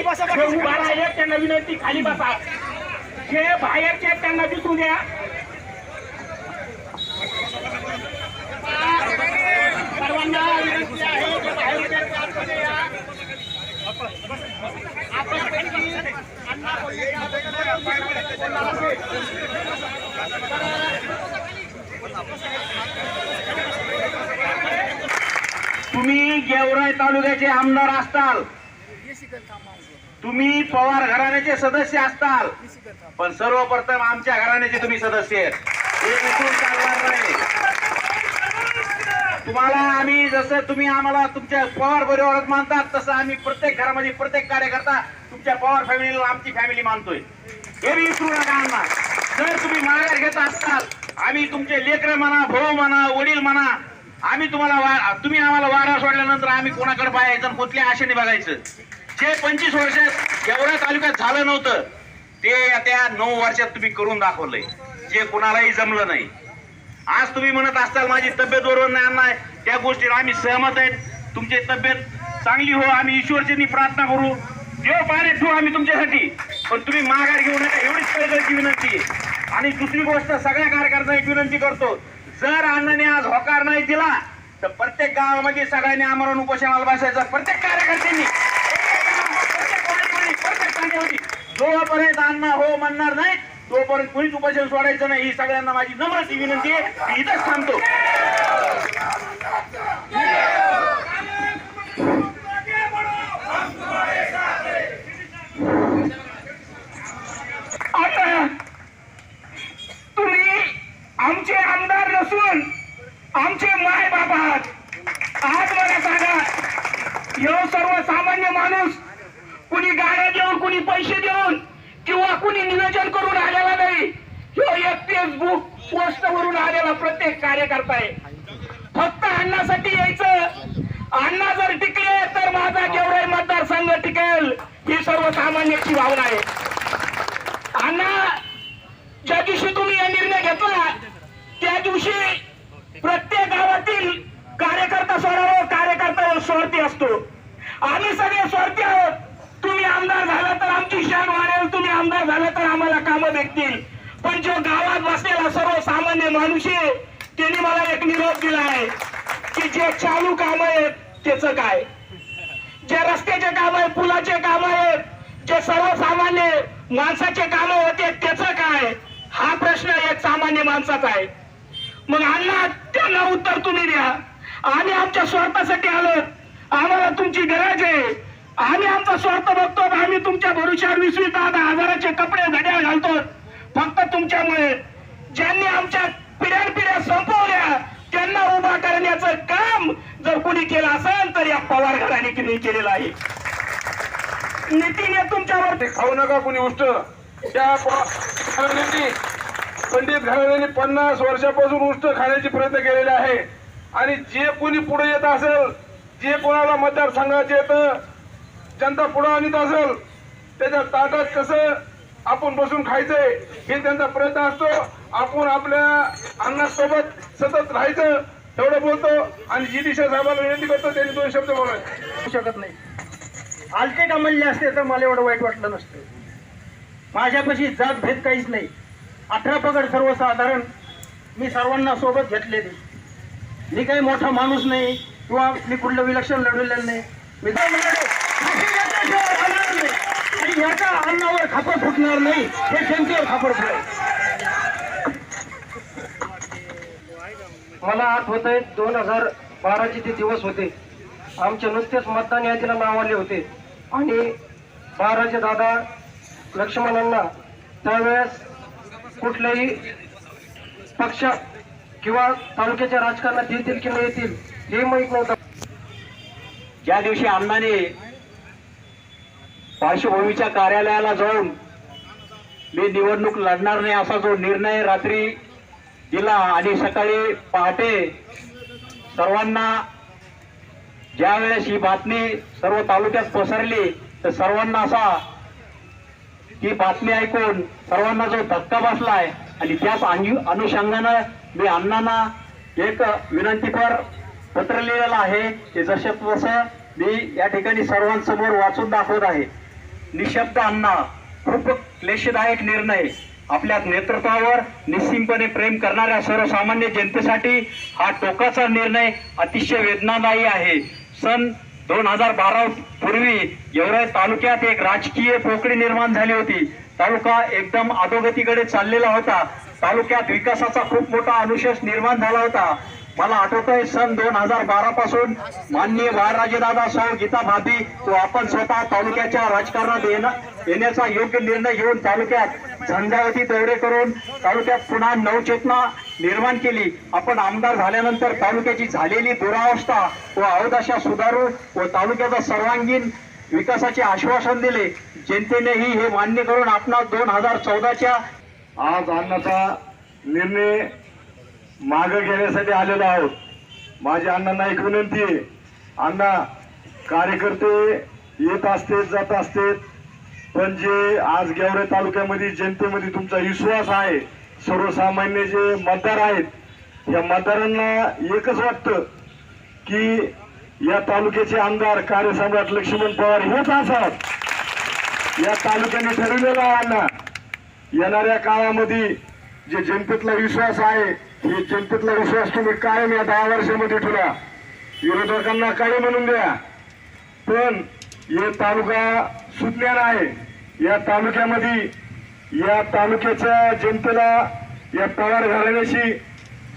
उभा राहिले त्यांना विनंती खाली बसा. जे बाहेरचे त्यांना दिसू द्या. सर्वांना विनंती आहे? तुम्ही गेवराई तालुक्याचे आमदार असताल. तुम्ही पवार घराण्याचे सदस्य असताल. पण सर्वप्रथम आमच्या घराण्याचे तुम्ही सदस्य आहेत. हे विसरून चालणार नाही. तुम्हाला आम्ही जसं तुम्ही आम्हाला तुमच्या पवार परिवारात मानतात तसं आम्ही प्रत्येक घरामध्ये प्रत्येक कार्यकर्ता तुमच्या पवार फॅमिलीला आमची फॅमिली मानतोय. हे मी विसरू नका आम्हाला. जर तुम्ही माघार घेत असताल आम्ही तुमचे लेकर म्हणा भाऊ म्हणा वडील म्हणा आम्ही तुम्हाला वा तुम्ही आम्हाला वारा सोडल्यानंतर आम्ही कोणाकडे पाहायचं कुठल्या आशेने बघायचं? जे पंचवीस वर्षात एवढ्या तालुक्यात झालं नव्हतं ते त्या नऊ वर्षात तुम्ही करून दाखवलंय. जे कुणालाही जमलं नाही. आज तुम्ही म्हणत असताल माझी तब्येत बरोबर नाही अण्णा त्या गोष्टीला आम्ही सहमत आहेत. तुमची तब्येत चांगली हो आम्ही ईश्वरचरणी प्रार्थना करू. देव पाहणे ठेवू आम्ही तुमच्यासाठी. पण तुम्ही माघार घेऊ नका एवढीच कळकळची विनंती. आणि दुसरी गोष्ट सगळ्या कार्यकर्त्यांना एक विनंती करतो. जर अण्णाने आज होकार नाही दिला तर प्रत्येक गावामध्ये सगळ्यांनी आमरण उपोषणाला बसायचं प्रत्येक कार्यकर्त्यांनी प्रत्येक गावात, प्रत्येक वाडीमध्ये, प्रत्येक जागेवरती जोपर्यंत अण्णा हो म्हणणार नाही तोपर्यंत कुणीच उपोषण सोडायचं नाही. ही सगळ्यांना माझी नम्रती विनंती आहे. मी इथंच थांबतो. आता तुम्ही आमचे आमदार नसून आमचे माय बाप आहात आज मला सांगा यो सर्वसामान्य माणूस कुणी गाड्या देऊन कुणी पैसे देऊन किंवा कुणी नियोजन करून आलेला नाही. ह्यो एक फेसबुक पोस्ट वरून आलेला प्रत्येक कार्यकर्ता आहे. फक्त अण्णासाठी यायचं. अण्णा जर टिकले तर माझा केवढा मतदारसंघ टिकेल. ही सर्वसामान्याची भावना आहे. अण्णा ज्या दिवशी तुम्ही हा निर्णय घेतला त्या दिवशी प्रत्येक गावातील कार्यकर्ता सोडावं कार्यकर्ता स्वार्थी असतो. आम्ही सगळे स्वार्थी आहोत. तुम्ही आमदार झाला तर आमची शान वाढेल. तुम्ही आमदार झाला तर आम्हाला कामं भेटतील. पण जो गावात बसलेला सर्वसामान्य माणूस आहे त्यांनी मला एक निरोप दिला आहे की जे चालू काम आहेत त्याचं काय? जे रस्त्याचे काम आहे पुलाचे काम आहेत जे सर्वसामान्य माणसाचे काम होते त्याच काय? हा प्रश्न एक सामान्य माणसाचा आहे. मग अण्णा त्यांना उत्तर तुम्ही द्या. आम्ही आमच्या स्वार्थासाठी आलो आम्हाला तुमची गरज आहे. आम्ही आमचा स्वार्थ बघतो आम्ही तुमच्या भरोश्यावर वीस वीस दहा हजाराचे कपडे घड्याळ घालतो फक्त तुमच्यामुळे. ज्यांनी आमच्या पिढ्यान पिढ्या संपवल्या त्यांना उभा करण्याचं काम जर कोणी केलं असेल तर या पवार घराणे केलेलं आहे. नीतीने तुमच्यावर खाऊ नका कोणी उष्ट. त्या पंडित घराण्यांनी पन्नास वर्षापासून उष्ट खाण्याचे प्रयत्न केलेले आहे. आणि जे कोणी पुढे येत असेल जे कोणाला मतदारसंघाचे येतं जनता पुढे आणत असेल त्याच्या ताटात कसं आपण बसून खायचंय हे त्यांचा प्रयत्न असतो. आपण आपल्या अन्नासोबत सतत राहायचं तेवढं बोलतो. आणि जी दिशा साहेबांना विनंती करतो त्यांनी दोन शब्द बोलायचे शकत नाही. आलते का म्हणले असते तर मला एवढं वाईट वाटलं नसतं. माझ्यापाशी जात भेद काहीच नाही. अठरा पगड सर्वसाधारण मी सर्वांना सोबत घेतलेली. मी काही मोठा माणूस नाही किंवा मी कुठलं विलक्षण लढवलेलं नाही. मी आणि याच्या अन्नावर खापर फुटणार नाही हे जनतेवर खापर फुटेल मला आठवत आहे दोन हजार बाराचे ते दिवस होते. आमचे नुसतेच मतदान यादीला नाव आले होते. आणि बाराचे दादा लक्ष्मणांना त्यावेळेस कुठल्याही पक्ष किंवा तालुक्याच्या राजकारणात येतील की नाही येतील हे माहीत नव्हतं. ज्या दिवशी अण्णाने पार्श्वभूमीच्या कार्यालयाला जाऊन मी निवडणूक लढणार नाही असा जो निर्णय रात्री दिला आणि सकाळी पहाटे सर्वांना ज्यावेळेस ही बातमी सर्व तालुक्यात पसरली तर सर्वांना असा ही बातमी ऐकून सर्वांना जो धक्का बसलाय आणि त्याच अनु- अनुषंगानं मी अण्णांना एक विनंतीपर पत्र लिहिलेलं आहे ते जसे तसं मी या ठिकाणी सर्वांसमोर वाचून दाखवत आहे. निशब्द अण्णा खूप क्लेशदायक निर्णय. आपल्या नेतृत्वावर निश्चितपणे प्रेम करणाऱ्या सर्वसामान्य जनतेसाठी हा टोकाचा निर्णय अतिशय वेदनादायी आहे. सन दोन हजार बारा पूर्वी गेवराई तालुक्यात एक राजकीय पोकळी निर्माण झाली होती. तालुका एकदम अधोगतीकडे चाललेला होता. तालुक्यात विकासाचा खूप मोठा अनुशेष निर्माण झाला होता. मला आठवत आहे सन दोन हजार बारा पासून माननीय बाळराजेदादा सौ गीता भाभी व आपण स्वतः तालुक्याच्या राजकारणात येणं येण्याचा योग्य निर्णय घेऊन तालुक्यात झंझावती दौरे करून तालुक्यात पुन्हा नवचेतना निर्माण केली. आपण आमदार झाल्यानंतर तालुक्याची झालेली दुरावस्था व अवदशा सुधारू व तालुक्याचा सर्वांगीण विकासाचे आश्वासन दिले. जनतेनेही हे मान्य करून आपण दोन हजार चौदाच्या आज आणण्याचा निर्णय मागं घेण्यासाठी आलेलो आहोत. माझ्या अण्णांना एक विनंती आहे. अण्णा कार्यकर्ते येत असते जात असते पण जे आज गेवरे तालुक्यामध्ये जनतेमध्ये तुमचा विश्वास आहे सर्वसामान्य जे मतदार आहेत या मतदारांना एकच वाटतं की या तालुक्याचे आमदार कार्यसम्राट लक्ष्मण पवार हेच असतात. या तालुक्याने ठरवलेलं आहे अण्णा. येणाऱ्या काळामध्ये जे जनतेतला विश्वास आहे हे जनतेतला विश्वास तुम्ही कायम या दहा वर्षामध्ये ठेवा. विरोधकांना काही म्हणून द्या. पण हे तालुका सुज्ञान आहे. या तालुक्यामध्ये या तालुक्याच्या जनतेला या पवार घराण्याशी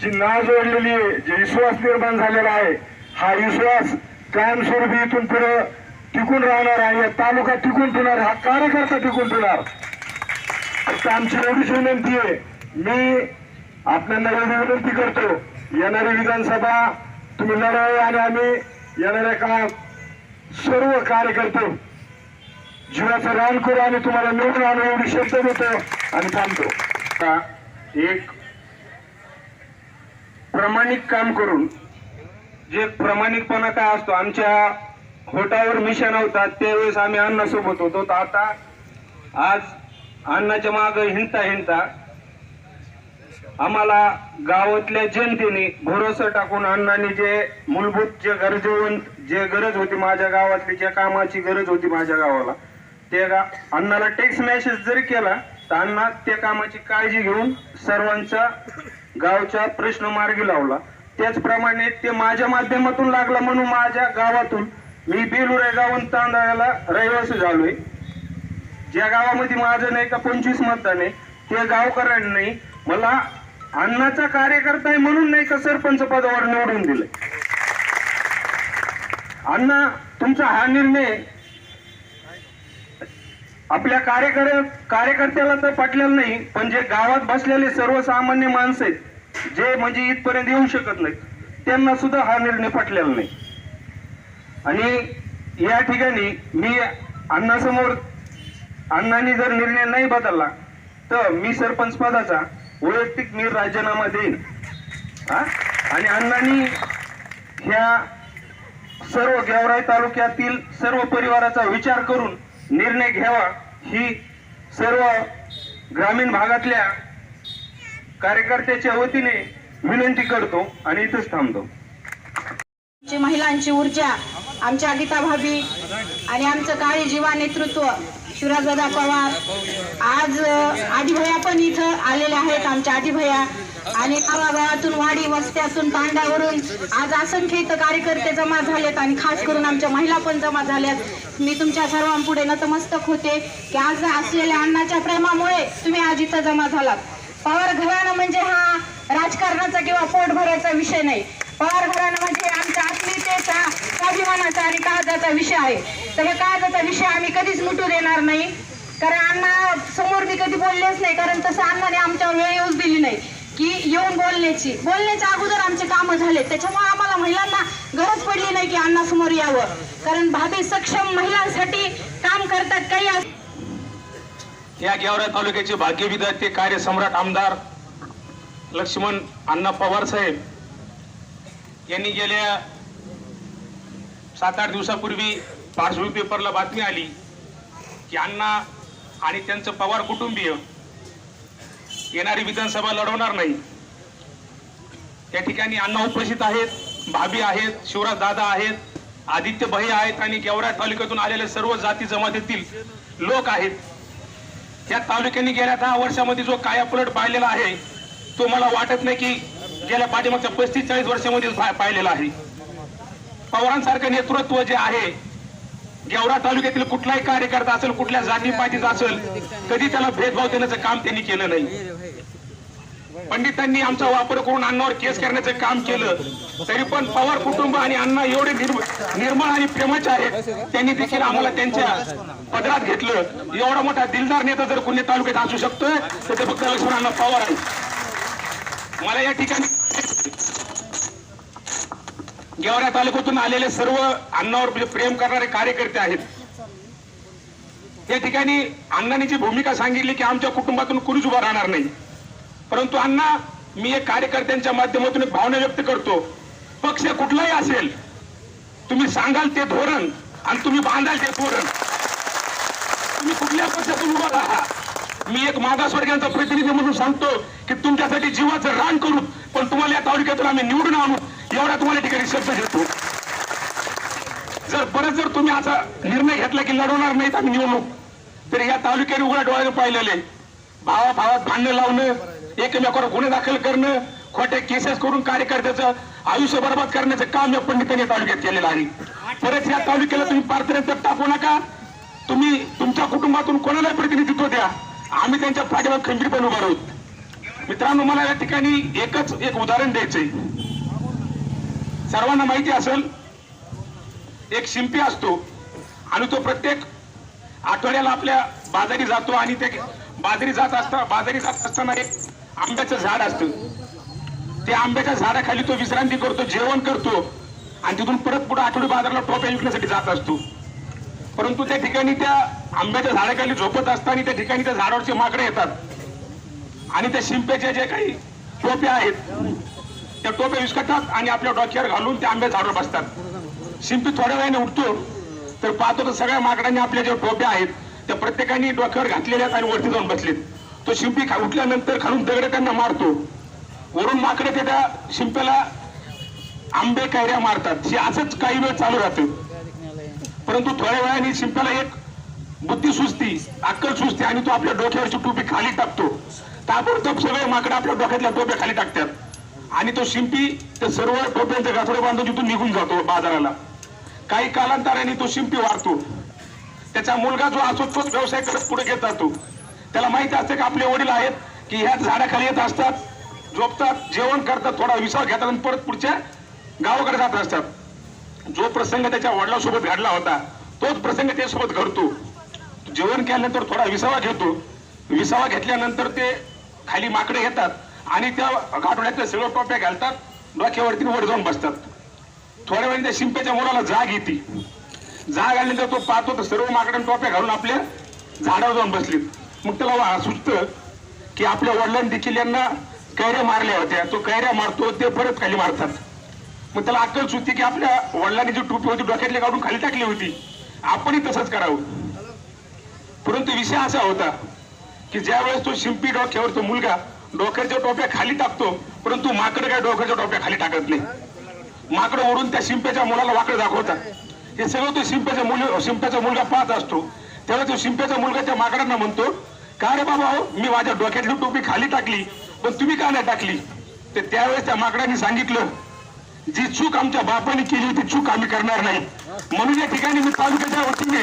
जी नाव जोडलेली आहे जे विश्वास निर्माण झालेला आहे हा विश्वास कायमस्वरूपी इथून पुढे टिकून राहणार आहे या तालुका टिकून ठेवणार हा कार्यकर्ता टिकून ठेवणार. आमची एवढीच विनंती आहे. मी आपल्याला एवढी विनंती करतो येणारी विधानसभा तुम्ही लढावे आणि आम्ही येणाऱ्या काळात सर्व कार्यकर्ते जीवाचं रान करू आणि तुम्हाला निवडून आणू एवढी शब्द देतो आणि थांबतो. का एक प्रामाणिक काम करून जे प्रामाणिकपणा काय असतो आमच्या होटावर मिशन होतात त्यावेळेस आम्ही अण्णासोबत होतो. तर आता आज अन्नाच्या माग हिंडता हिंडता आम्हाला गावातल्या जनतेने भरोसा टाकून अण्णांनी जे मूलभूत जे गरजेवंत जे गरज होती माझ्या गावातली ज्या कामाची गरज होती माझ्या गावाला ते गा अण्णाला टेक्स्ट मेसेज जरी केला तर अण्णा त्या कामाची काळजी घेऊन सर्वांचा गावचा प्रश्न मार्गी लावला. त्याचप्रमाणे ते माझ्या माध्यमातून लागला म्हणून माझ्या गावातून मी बेलूर या गावून तांदळाला रहिवासी झालोय. ज्या गावामध्ये माझं नाही का पंचवीस मतदान आहे त्या गावकऱ्यांनी मला अण्णाचा कार्यकर्ता आहे म्हणून नाही का सरपंच पदावर निवडून दिलंय? अण्णा तुमचा हा निर्णय आपल्या कार्यकर कार्यकर्त्याला तर पटलेला नाही पण जे गावात बसलेले सर्वसामान्य माणसं आहेत जे म्हणजे इथपर्यंत येऊ शकत नाहीत त्यांना सुद्धा हा निर्णय पटलेला नाही. आणि या ठिकाणी मी अण्णासमोर अण्णांनी जर निर्णय नाही बदलला तर मी सरपंच पदाचा वैयक्तिक मी राजीनामा देईन. हा? आणि अण्णांनी ह्या सर्व गेवराई तालुक्यातील सर्व परिवाराचा विचार करून निर्णय घ्यावा ही सर्व ग्रामीण भागातल्या कार्यकर्त्याच्या वतीने विनंती करतो आणि इथंच थांबतो. आमची महिलांची ऊर्जा आमच्या गीता भाभी आणि आमचं काळी जीवा नेतृत्व शिवराजदादा पवार. आज अ, पण इथं आलेले आहेत आमच्या आजीभैया आणि गावागावातून वाडी वस्त्यातून तांडावरून आज असंख्य इथं कार्यकर्ते जमा झालेत आणि खास करून आमच्या महिला पण जमा झाल्यात. मी तुमच्या सर्वांपुढे नतमस्तक होते की आज असलेल्या अण्णाच्या प्रेमामुळे तुम्ही आज इथं जमा झालात. पवार घराणं म्हणजे हा राजकारणाचा किंवा पोट भरायचा विषय नाही. पवार घराणं म्हणजे आमच्या अस्मितेचा स्वाभिमानाचा आणि काळजाचा विषय आहे. तर हे काळजाचा विषय आम्ही कधीच मिटू देणार नाही. कारण अण्णा समोर मी कधी बोललेच नाही कारण तसं अण्णाने आमच्यावर वेळ येऊच दिली नाही की येऊन बोलण्याची. बोलण्याच्या अगोदर आमचे कामं झाले त्याच्यामुळे आम्हाला महिलांना गरज पडली नाही की अण्णा समोर यावं. कारण भाभी सक्षम महिलांसाठी काम करतात काही या गेवरा तालुक्याचे भाग्यविधाते कार्यसम्राट आमदार लक्ष्मण अण्णा पवार साहेब यांनी गेल्या सात आठ दिवसापूर्वी पार्श्वभूमी पेपरला बातमी आली की अण्णा आणि त्यांचं पवार कुटुंबीय येणारी विधानसभा लढवणार नाही. त्या ठिकाणी अण्णा उपस्थित आहेत भाभी आहेत शिवराज दादा आहेत आदित्य भय आहेत आणि गेवरा तालुक्यातून आलेले सर्व जाती जमातीतील लोक आहेत. या तालुक्यांनी गेल्या दहा वर्षामध्ये जो कायापलट पाहिलेला आहे तो मला वाटत नाही की गेल्या पाठीमागच्या पस्तीस चाळीस वर्षामध्ये पाहिलेलं आहे. पवारांसारखं नेतृत्व जे आहे गेवरा तालुक्यातील कुठलाही कार्यकर्ता असेल कुठल्या जाती पाठीचा असेल कधी त्याला भेदभाव देण्याचं काम त्यांनी केलं नाही. पंडितांनी आमचा वापर करून अण्णावर केस करण्याचं काम केलं. तरी पण पवार कुटुंब आणि अण्णा एवढे निर्मळ आणि प्रेमाचे आहेत त्यांनी देखील आम्हाला त्यांच्या पदरात घेतलं. एवढा मोठा दिलदार नेता जर कुणी तालुक्यात असू शकतोय तर ते फक्त लक्ष्मण अण्णा पवार आहे मला या ठिकाणी गेवरा तालुक्यातून आलेले सर्व अण्णावर म्हणजे प्रेम करणारे कार्यकर्ते आहेत. या ठिकाणी अण्णांनी जी भूमिका सांगितली की आमच्या कुटुंबातून कुणीच उभा राहणार नाही. परंतु अण्णा मी एक कार्यकर्त्यांच्या माध्यमातून एक भावना व्यक्त करतो. पक्ष कुठलाही असेल तुम्ही सांगाल ते धोरण आणि तुम्ही बांधाल ते धोरण. तुम्ही कुठल्या पक्षातून उभा राहा. मी एक मागासवर्गीयांचा प्रतिनिधी म्हणून सांगतो की तुमच्यासाठी जीवाचं रान करू पण तुम्हाला या तालुक्यातून आम्ही निवडून आणू एवढा तुम्हाला ठिकाणी शब्द देतो. जर परत जर तुम्ही असा निर्णय घेतला की लढवणार नाहीत आम्ही निवडणूक तर या तालुक्याने उघड्या डोळ्याने पाहिलेले भावा भावात भांडणं लावणं एकमेकावर गुन्हे दाखल करणं खोटे केसेस करून कार्यकर्त्याचं आयुष्य बर्बाद करण्याचं काम या पंडितांनी या तालुक्यात केलेलं आहे. परत या तालुक्याला तुम्ही पारपर्यंत टाकू नका. तुम्ही तुमच्या कुटुंबातून कोणाला प्रतिनिधित्व द्या. आम्ही त्यांच्या पाठीवर खंबीरपणे उभा आहोत मित्रांनो मला या ठिकाणी एकच एक उदाहरण द्यायचंय. सर्वांना माहिती असेल एक शिंपी असतो आणि तो प्रत्येक आठवड्याला आपल्या बाजारी जातो आणि ते बाजारी जात असता बाजारी जात असताना एक आंब्याचं झाड असतं. त्या आंब्याच्या झाडाखाली तो विश्रांती करतो जेवण करतो आणि तिथून परत पुढे आठवडी बाजाराला टोप्या विकण्यासाठी जात असतो. परंतु त्या ठिकाणी त्या आंब्याच्या झाडाखाली झोपत असताना त्या ठिकाणी त्या झाडावरचे माकडे येतात. आणि त्या शिंप्याच्या ज्या काही टोप्या आहेत त्या टोप्या विस्कटतात आणि आपल्या डोक्यावर घालून त्या आंब्या झाडावर बसतात. शिंपी थोड्या वेळाने उठतो तर पाहतो तर सगळ्या माकडांनी आपल्या ज्या टोप्या आहेत त्या प्रत्येकाने डोक्यावर घातलेल्या आहेत आणि वरती जाऊन बसलेत. तो शिंपी खा- उठल्यानंतर खालून दगड त्यांना मारतो. वरून माकडे ते त्या शिंप्याला आंबे कैऱ्या मारतात. हे असंच काही वेळ चालू राहतं. परंतु थोड्या वेळाने शिंप्याला एक बुद्धी सुचती अक्कल सुचते आणि तो आपल्या डोक्यावरची टोपी खाली टाकतो. ताबडतोब सगळे माकडं आपल्या डोक्यातल्या टोप्या खाली टाकतात. आणि तो शिंपी ते सर्व टोप्यांचे गाठोडे बांधून तिथून निघून जातो बाजाराला. काही कालांतराने तो शिंपी वाढतो. त्याचा मुलगा जो असो तोच व्यवसाय करत पुढे घेत जातो. त्याला माहिती असते की आपले वडील आहेत की ह्या झाडाखाली येत असतात झोपतात जेवण करतात थोडा विसाव घेतात आणि परत पुढच्या गावाकडे जात असतात. जो प्रसंग त्याच्या वडिलासोबत घडला होता तोच प्रसंग त्यासोबत घडतो. जेवण केल्यानंतर थोडा विसावा घेतो. विसावा घेतल्यानंतर ते खाली माकडे येतात आणि त्या गाठोड्यातल्या सगळं टोप्या घालतात डोक्यावरती वर जाऊन बसतात. थोड्या वेळाने त्या शिंप्याच्या मुलाला जाग येते. जाग आल्यानंतर तो पाहतो तर सर्व माकडं टोप्या घालून आपल्या झाडावर जाऊन बसलेत. मग त्याला सुचतं की आपल्या वडिलांनी देखील यांना कैऱ्या मारल्या होत्या. तो कैऱ्या मारतो ते परत खाली मारतात. मग त्याला अक्कल सुचते की आपल्या वडिलांनी जी टोपी होती डोक्यातली काढून खाली टाकली होती. आपणही तसंच करावं. परंतु विषय असा होता की ज्यावेळेस तो शिंपी डोक्यावर तो मुलगा डोक्याच्या टोप्या खाली टाकतो परंतु माकड काय डोक्याच्या टोप्या खाली टाकत नाही. माकड ओढून त्या शिंप्याच्या मुलाला वाकड दाखवतात. हे सगळं तो शिंप्याचा मुल शिंप्याचा मुलगा पाहत असतो. तेव्हा तो शिंप्याचा मुलगा त्या माकडांना म्हणतो का रे बाबा हो मी माझ्या डोक्यातली टोपी खाली टाकली पण तुम्ही का नाही टाकली? तर त्यावेळेस त्या माकडांनी सांगितलं जी चूक आमच्या बापाने केली ती चूक आम्ही करणार नाही. म्हणून या ठिकाणी मी तालुक्याच्या वतीने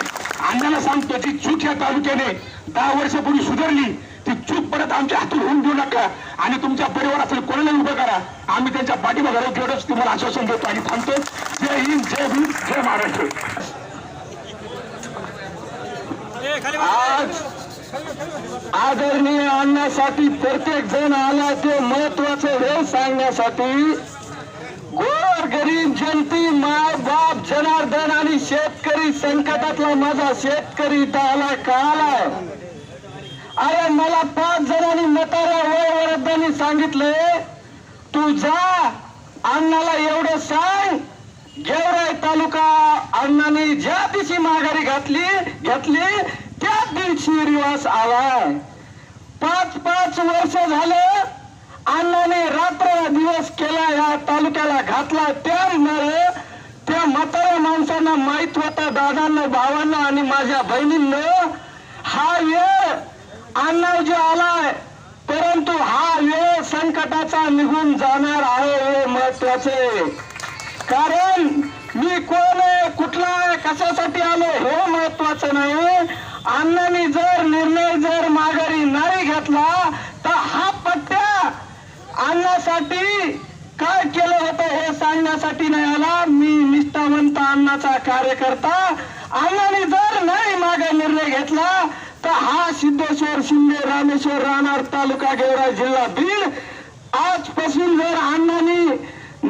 अण्णाला सांगतो जी चूक या तालुक्याने दहा वर्षापूर्वी सुधारली ती चूक परत आमच्या हातून होऊन देऊ नका आणि तुमच्या परिवारातील कोणाला उभं करा. आम्ही त्यांच्या पाठीमागे राहू एवढंच तुम्हाला आश्वासन देतो आणि थांबतो. जय हिंद जय हिंद जय महाराष्ट्र. आज आदरणीय आणण्यासाठी प्रत्येक जण आला ते महत्वाचं हे सांगण्यासाठी गोर गरीब जनती माय बाप जनार्दन आणि शेतकरी संकटातला माझा शेतकरी इथं आला का अरे मला पाच जणांनी म्हाताऱ्या वयोवृद्धांनी सांगितले तू जा अण्णाला एवढं सांग. गेवराई तालुका अण्णाने ज्या दिवशी माघारी घातली घेतली त्याच दिवशी रिवास आलाय. पाच पाच वर्ष झालं अण्णाने रात्र दिवस केला या तालुक्याला घातला. त्यामुळे त्या म्हाताऱ्या माणसांना माहीत होता दादांना भावांना आणि माझ्या बहिणींना हा वेळ अण्णा जे आलाय परंतु हा वेळ संकटाचा निघून जाणार आहे हे महत्त्वाचे कारण मी कोण आहे कुठला आहे कशासाठी आलो हे महत्वाचं नाही. अण्णांनी जर निर्णय जर माघारी नाही घेतला आणण्यासाठी काय केलं होतं हे सांगण्यासाठी नाही आला. मी निष्ठावंत अण्णाचा कार्यकर्ता. अण्णांनी जर नाही मागे निर्णय घेतला तर हा सिद्धेश्वर शिंदे रामेश्वर राहणार तालुका गेवरा जिल्हा बीड आजपासून जर अण्णांनी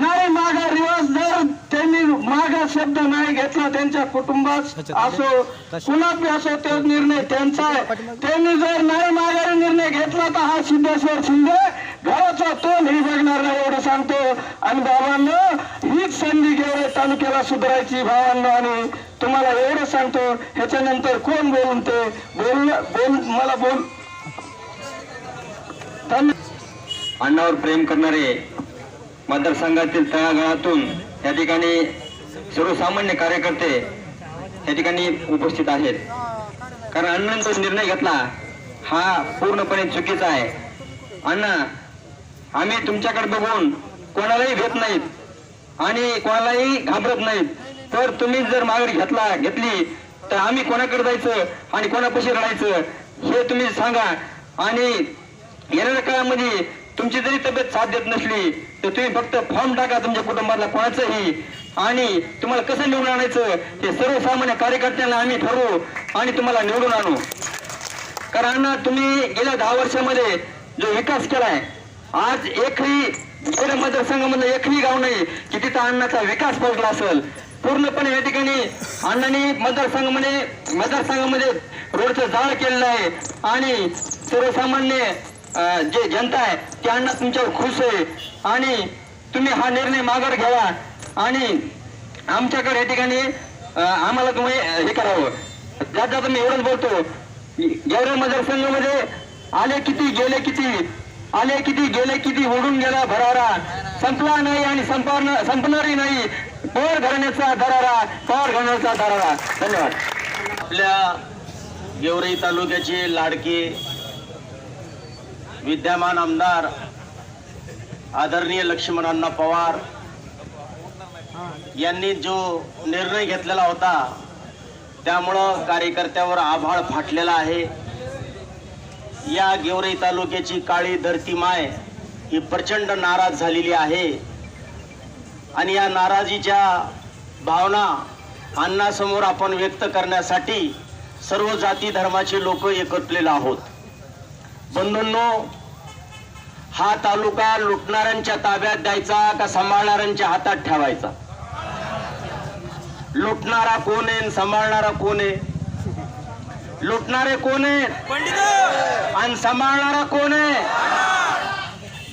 नाही मागा रिवाज जर त्यांनी मागा शब्द नाही घेतला त्यांच्या कुटुंबात असो कुणापी असो तो निर्णय त्यांचा आहे. त्यांनी जर नाही माघारी निर्णय घेतला तर हा सिद्धेश्वर शिंदे घराचा तोंडही बघणार नाही एवढं सांगतो. आणि बाबांनो हीच संधी गेवरे तालुक्याला सुधारायची भावांनो आणि तुम्हाला एवढं सांगतो ह्याच्यानंतर कोण बोलून ते? बोल बोल मला बोल. अण्णावर प्रेम करणारे मतदारसंघातील तळागाळातून या ठिकाणी सर्वसामान्य कार्यकर्ते या ठिकाणी उपस्थित आहेत. कारण अण्णांनी जो निर्णय घेतला हा पूर्णपणे चुकीचा आहे. अण्णा आम्ही तुमच्याकडे बघून कोणालाही भेट नाहीत आणि कोणालाही घाबरत नाहीत. तर तुम्ही जर मागणी घेतला घेतली तर आम्ही कोणाकडे जायचं आणि कोणापाशी रडायचं हे तुम्ही सांगा. आणि येणाऱ्या काळामध्ये तुमची जरी तब्येत साथ देत नसली तर तुम्ही फक्त फॉर्म टाका तुमच्या कुटुंबातला कोणाचंही. आणि तुम्हाला कसं निवडून आणायचं हे सर्वसामान्य कार्यकर्त्यांना आम्ही ठरवू आणि तुम्हाला निवडून आणू. कारण तुम्ही गेल्या दहा वर्षामध्ये जो विकास केलाय आज एकही गेल्या मतदारसंघामधलं एकही गाव नाही की तिथं अण्णाचा विकास पोहोचला असेल. पूर्णपणे या ठिकाणी अण्णांनी मतदारसंघामध्ये मतदारसंघामध्ये रोडचं जाळ केलेलं आहे. आणि सर्वसामान्य जे जनता आहे त्यांना अण्णा तुमच्यावर खुश आहे. आणि तुम्ही हा निर्णय माघार घ्यावा. आणि आमच्याकडे या ठिकाणी आम्हाला तुम्ही हे करावं. जात जाता मी एवढंच बोलतो गौरव मतदारसंघामध्ये आले किती गेले किती? आले किती गेले किती? ओढून गेला भरारा. संपला नाही आणि संपणार संपणारही नाही. पवार घराण्याचा दरारा पवार घराण्याचा दरारा. धन्यवाद. आपल्या गेवराई तालुक्याचे लाडके विद्यमान आमदार आदरणीय लक्ष्मणांना पवार यांनी जो निर्णय घेतलेला होता त्यामुळं कार्यकर्त्यावर आभाळ फाटलेला आहे. या गेवराई तालुक्याची काळी धरती माय ही प्रचंड नाराज झालेली आहे. आणि या नाराजीच्या भावना अण्णासमोर आपण व्यक्त करण्यासाठी सर्व जाती धर्माचे लोक एकत्रलेले आहोत. बंधूंनो हा तालुका लुटणाऱ्यांच्या ताब्यात द्यायचा का सांभाळणाऱ्यांच्या हातात ठेवायचा? लुटणारा कोण आहे सांभाळणारा कोण आहे? लुटणारे कोण आहे आणि सांभाळणारा कोण आहे?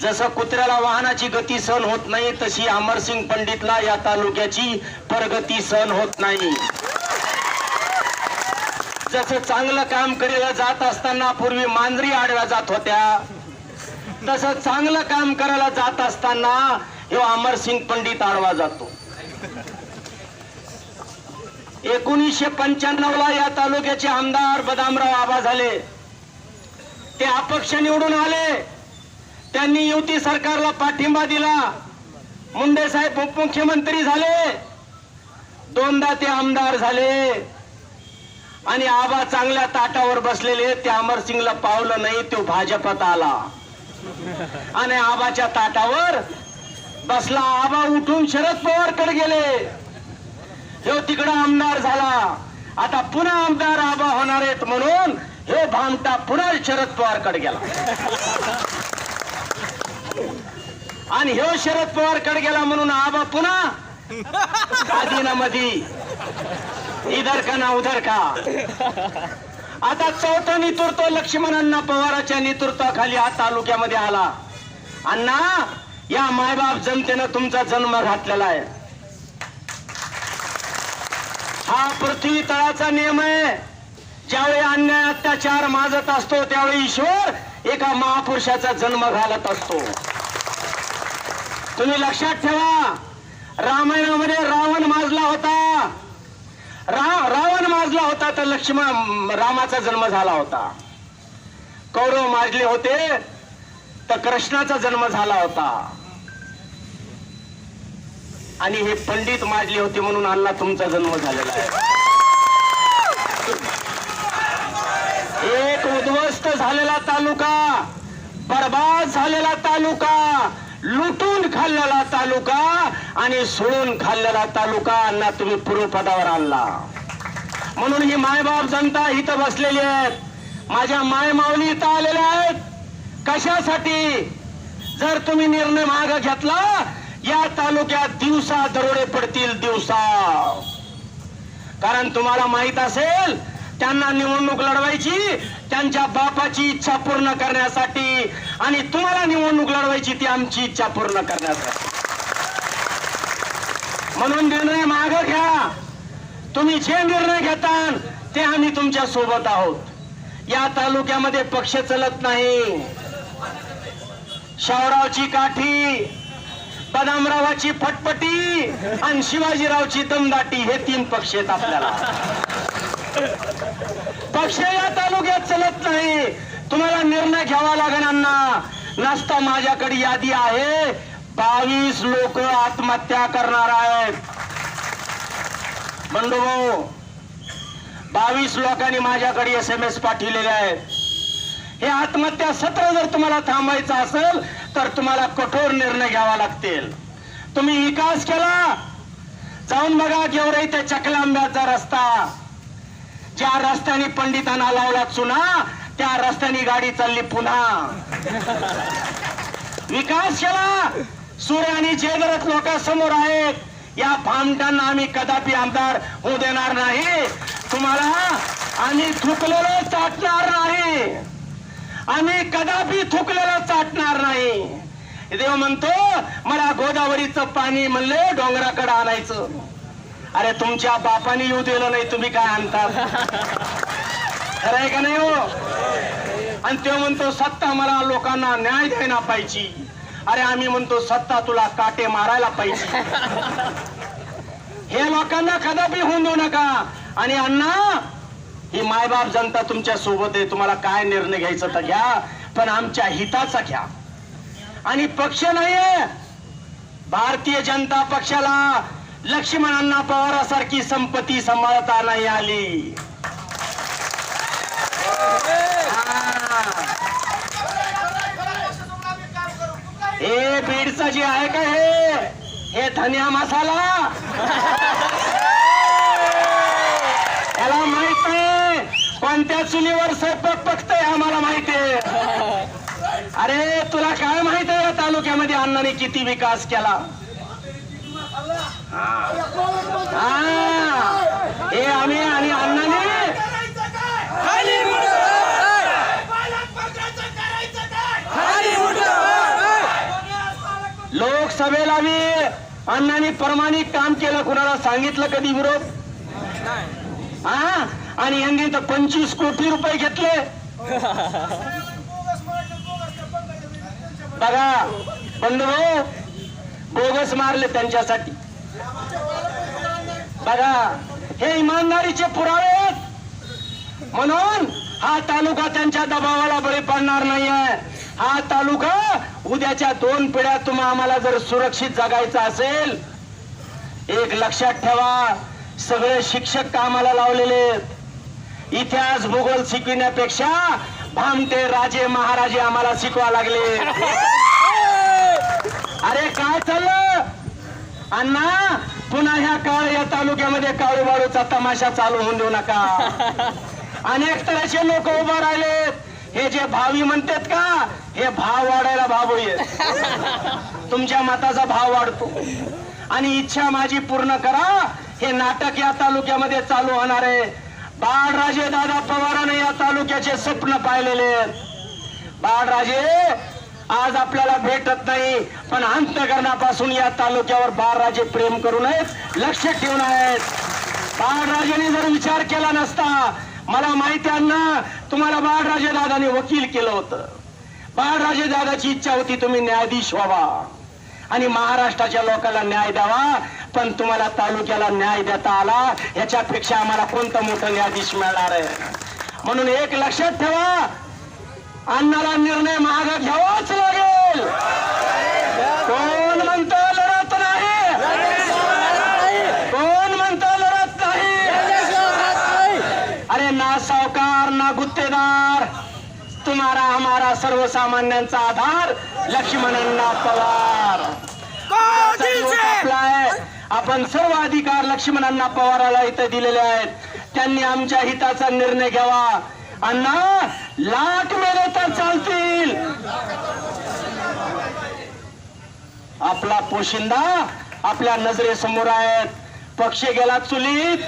जसं कुत्र्याला वाहनाची गती सहन होत नाही तशी अमरसिंग पंडितला या तालुक्याची प्रगती सहन होत नाही. जसं चांगलं काम करायला जात असताना पूर्वी मांजरी आडव्या जात होत्या. तसं चांगलं काम करायला जात असताना हे अमरसिंग पंडित आडवा जातो. एकोणीसशे पंच्याण्णव ला या तालुक्याचे आमदार बदामराव आबा झाले. ते अपक्ष निवडून आले. त्यांनी युती सरकारला पाठिंबा दिला. मुंडे साहेब उपमुख्यमंत्री झाले. दोनदा ते आमदार झाले. आणि आबा चांगल्या ताटावर बसलेले ते अमरसिंगला पावलं नाही तो भाजपात आला. आणि आबाच्या ताटावर बसला. आबा उठून शरद पवारकडे गेले. ह्यो तिकडं आमदार झाला. आता पुन्हा आमदार आबा होणार आहेत म्हणून हे भामटा पुन्हा शरद पवारकडे गेला. आणि ह्यो शरद पवारकडे गेला म्हणून आबा पुन्हा आदिनामधी इधर का ना उधर का? आता चौथं नेतृत्व लक्ष्मणांना पवाराच्या नेतृत्वाखाली हा तालुक्यामध्ये आला. अण्णा या मायबाप जनतेनं तुमचा जन्म घातलेला आहे. हा पृथ्वी तळाचा नियम आहे. ज्यावेळी अन्याय अत्याचार माजत असतो त्यावेळी ईश्वर एका महापुरुषाचा जन्म घालत असतो. तुम्ही लक्षात ठेवा रामायणामध्ये रावण माजला होता. रा रावण माजला होता तर लक्ष्मण रामाचा जन्म झाला होता. कौरव माजले होते तर कृष्णाचा जन्म झाला होता. आणि हे पंडित माजले होते म्हणून अण्णा तुमचा जन्म झालेला आहे. एक उद्ध्वस्त झालेला तालुका बर्बाद झालेला तालुका लुटून खाल्लेला तालुका आणि सोडून खाल्लेला तालुका अण्णा तुम्ही पूर्वपदावर आणला. म्हणून ही मायबाप जनता इथं बसलेली आहेत. माझ्या माय माऊली इथं आलेल्या आहेत. कशासाठी? जर तुम्ही निर्णय माग घेतला या तालुक्यात दिवसा दरोडे पडतील दिवसा. कारण तुम्हाला माहीत असेल त्यांना निवडणूक लढवायची त्यांच्या बापाची इच्छा पूर्ण करण्यासाठी. आणि तुम्हाला निवडणूक लढवायची ती आमची इच्छा पूर्ण करण्यासाठी. म्हणून निर्णय माग घ्या. तुम्ही जे निर्णय घेता ते आम्ही तुमच्यासोबत आहोत. या तालुक्यामध्ये पक्ष चलत नाही. शावरावची काठी बदामरावाची फटपटी आणि शिवाजीरावची दमदाटी हे तीन पक्ष आहेत आपल्याला. पक्ष या तालुक्यात चलत नाही. तुम्हाला निर्णय घ्यावा लागणांना नसता माझ्याकडे यादी आहे. बावीस लोक आत्महत्या करणार आहेत. बंधुभाऊ बावीस लोकांनी माझ्याकडे एस एम एस पाठवलेले आहेत. हे आत्महत्या सत्र जर तुम्हाला थांबायचं असेल तर तुम्हाला कठोर निर्णय घ्यावा लागतील. तुम्ही विकास केला. जाऊन बघा गेवराई त्या चकलांब्याचा रस्ता. ज्या रस्त्याने पंडितांना लावला चुना त्या रस्त्याने गाडी चालली पुन्हा. विकास केला. सूर्य आणि जयदरथ लोक समोर आहेत. या भामटांना आम्ही कदापि आमदार होऊ देणार नाही. तुम्हाला आम्ही थुकलेलं चाटणार नाही. आम्ही कदापि थुकलेलं चाटणार नाही. देव म्हणतो मला गोदावरीचं पाणी म्हणले डोंगराकडे आणायचं. अरे तुमच्या बापाने येऊ दिलं नाही तुम्ही काय आणता खरं आहे का नाही हो? आणि तो म्हणतो सत्ता मला लोकांना न्याय द्यायला पाहिजे. अरे आम्ही म्हणतो सत्ता तुला काटे मारायला पाहिजे. हे लोकांना कदापि होऊन देऊ नका. आणि अण्णा ही मायबाप जनता तुमच्यासोबत आहे. तुम्हाला काय निर्णय घ्यायचा तर घ्या पण आमच्या हिताचा घ्या. आणि पक्ष नाहीये. भारतीय जनता पक्षाला लक्ष्मणांना पवारासारखी संपत्ती सांभाळता नाही आली. हे. बीडचं जे आहे का हे? हे मसाला? याला माहीत आहे? कोणत्या चुलीवर स्वयंपाक पकतय आम्हाला माहीत आहे. अरे तुला काय माहीत आहे या तालुक्यामध्ये अण्णाने किती विकास केला? हा. हे आम्ही आणि अण्णाने? लोकसभेला बी अण्णांनी प्रमाणिक काम केलं कुणाला सांगितलं कधी विरोध हा? आणि यांनी तर पंचवीस कोटी रुपये घेतले. बघा बंधू बोगस मारले त्यांच्यासाठी. बघा हे इमानदारीचे पुरावे आहेत. म्हणून हा तालुका त्यांच्या दबावाला बळी पडणार नाहीये. हा तालुका उद्याच्या दोन पिढ्या तुम्हा आम्हाला जर सुरक्षित जगायचं असेल एक लक्षात ठेवा सगळे शिक्षक कामाला लावलेले. इतिहास भूगोल शिकविण्यापेक्षा भामटे राजे महाराजे आम्हाला शिकवा लागले. अरे काय चाललं? अण्णा पुन्हा ह्या काळ या तालुक्यामध्ये काळूबाळूचा तमाशा चालू होऊन देऊ नका. अनेक तऱ्हेचे लोक उभा राहिलेत. हे जे भावी म्हणतात का हे भाव वाढायला भाव होईल तुमच्या मताचा भाव वाढतो. आणि इच्छा माझी पूर्ण करा हे नाटक या तालुक्यामध्ये चालू होणार आहे. बाळराजे दादा पवाराने या तालुक्याचे स्वप्न पाहिलेले आहेत. बाळराजे आज आपल्याला भेटत नाही पण अंतकरणापासून या तालुक्यावर बाळराजे प्रेम करून आहेत लक्ष ठेवून आहेत बाळराजेने जर विचार केला नसता मला माहिती अण्णा तुम्हाला बाळराजे दादाने वकील केलं होतं. बाळराजे दादाची इच्छा होती तुम्ही न्यायाधीश व्हावा. आणि महाराष्ट्राच्या लोकांना न्याय द्यावा पण तुम्हाला तालुक्याला न्याय देता आला याच्यापेक्षा आम्हाला कोणतं मोठं न्यायाधीश मिळणार आहे? म्हणून एक लक्षात ठेवा अण्णाला निर्णय महाग घ्यावाच लागेल. कोण म्हणतो लढत नाही? कोण म्हणतो लढत नाही? अरे ना सावकार ना गुत्तेदार. तुम्हारा हमारा सर्वसामान्यांचा आधार लक्ष्मणांना पवार. आपण सर्व अधिकार लक्ष्मणांना पवाराला इथं दिलेले आहेत. त्यांनी आमच्या हिताचा निर्णय घ्यावा. अण्णा लाख मेले तर चालतील. आपला पोशिंदा आपल्या नजरेसमोर आहेत. पक्ष गेला चुलीत.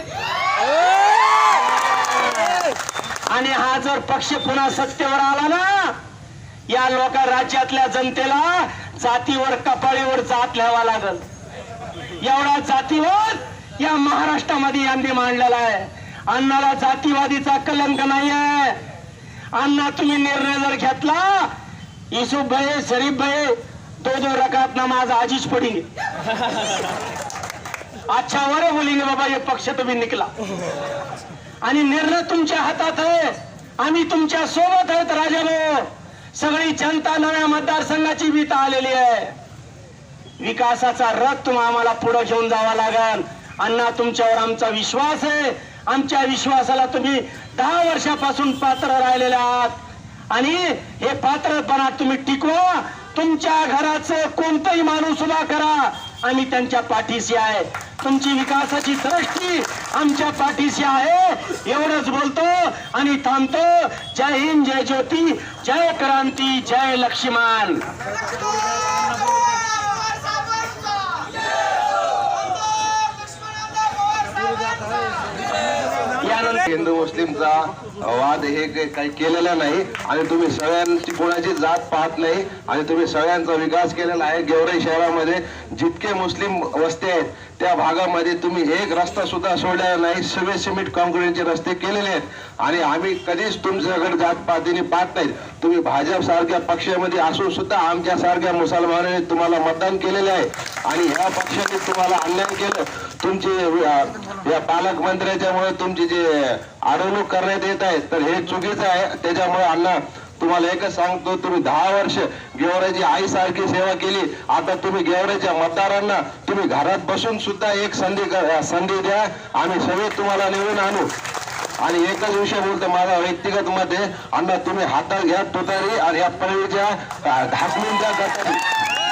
आणि हा जर पक्ष पुन्हा सत्तेवर आला ना या लोक राज्यातल्या जनतेला जातीवर कपाळीवर जात लिहावा लागल. एवढा जातीवर या महाराष्ट्रामध्ये यांनी मांडलेला आहे. अण्णाला जातीवादीचा कलंक नाही आहे अण्णा तुम्ही निर्णय जर घेतला युसुफ भाई शरीफ भाई दो दो रकात नमाज आजीच पडेंगे अच्छा वर बोलेंगे बाबा ये पक्ष तुम्ही निकला. आणि निर्णय तुमच्या हातात आहे. आम्ही तुमच्यासोबत आहेत राजाभाऊ. सगळी जनता नव्या मतदारसंघाची भीत आलेली आहे. विकासाचा रथ तुम्हाला आम्हाला पुढे घेऊन जावा लागल. अण्णा तुमच्यावर आमचा विश्वास आहे. आमच्या विश्वासाला तुम्ही दहा वर्षापासून पात्र राहिलेले आहात. आणि हे पात्रपणा तुम्ही टिकवा. तुमच्या घराचं कोणतंही माणूस उभा करा. आम्ही त्यांच्या पाठीशी आहे. तुमची विकासाची दृष्टी आमच्या पाठीशी आहे. एवढंच बोलतो आणि थांबतो. जय हिंद जय ज्योती जय क्रांती जय लक्ष्मण. हिंदू मुस्लिमचा वाद हे काही केलेला नाही आणि तुम्ही सगळ्यांची कोणाची जात पाहत नाही आणि तुम्ही सगळ्यांचा विकास केलेला आहे. गेवराई शहरामध्ये जितके मुस्लिम वस्ती आहेत त्या भागामध्ये तुम्ही एक रस्ता सुद्धा सोडलेला नाही. सगळे सिमेंट कॉन्क्रीटचे रस्ते केलेले आहेत. आणि आम्ही कधीच तुमच्याकडे जात पातीने पाहत नाहीत. तुम्ही भाजप सारख्या पक्षामध्ये असून सुद्धा आमच्या सारख्या मुसलमानांनी तुम्हाला मतदान केलेले आहे. आणि ह्या पक्षाने तुम्हाला अन्याय केलं. तुमचे या पालकमंत्र्याच्यामुळे तुमची जे अडवणूक करण्यात येत आहे तर हे चुकीचं आहे. त्याच्यामुळे अण्णा तुम्हाला एकच सांगतो तुम्ही दहा वर्ष गेवराची आई सारखी सेवा केली. आता तुम्ही गेवराच्या मतदारांना तुम्ही घरात बसून सुद्धा एक संधी संधी द्या. आम्ही सगळे तुम्हाला निवडून आणू. आणि एकच विषय बोलतो माझा व्यक्तिगत मत आहे. अण्णा तुम्ही हातात घ्या तुतारी आणि या पळवीच्या ढाकलून द्या गटारी